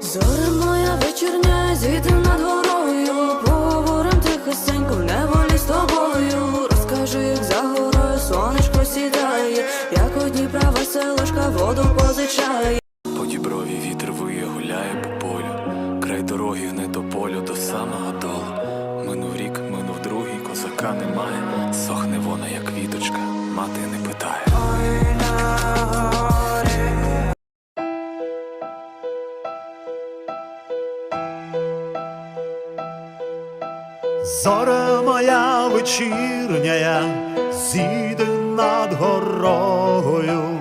Зоря моя вечірня, зійди над горою, поговорим тихесенько в неволі з тобою. Розкажи, як за горою сонечко сідає, як у Дніпра веселушка воду позичає. По діброві вітер виє, гуляє по полю, край дороги гне до полю до самого долу. Минув рік, минув другий, козака немає. Сохне вона, як квіточка, мати не питає. Зоря моя вечірняя, зійди над горою,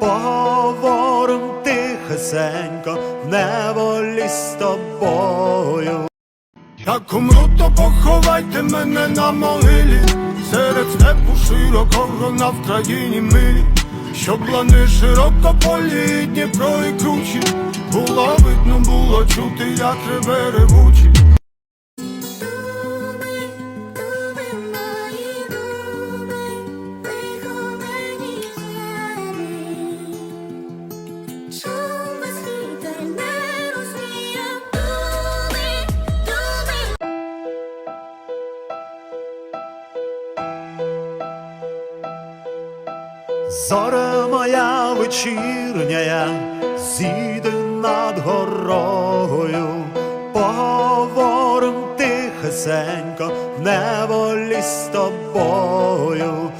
поговорим тихесенько в неволі з тобою. Як умру, то поховайте мене на могилі, серед степу широкого на Вкраїні милі, щоб лани широко полі, Дніпро і кручі, було видно, було чути, як реве ревучі. Зоря моя вечірняя, зійде над горою, поговорим тихесенько в неволі з тобою.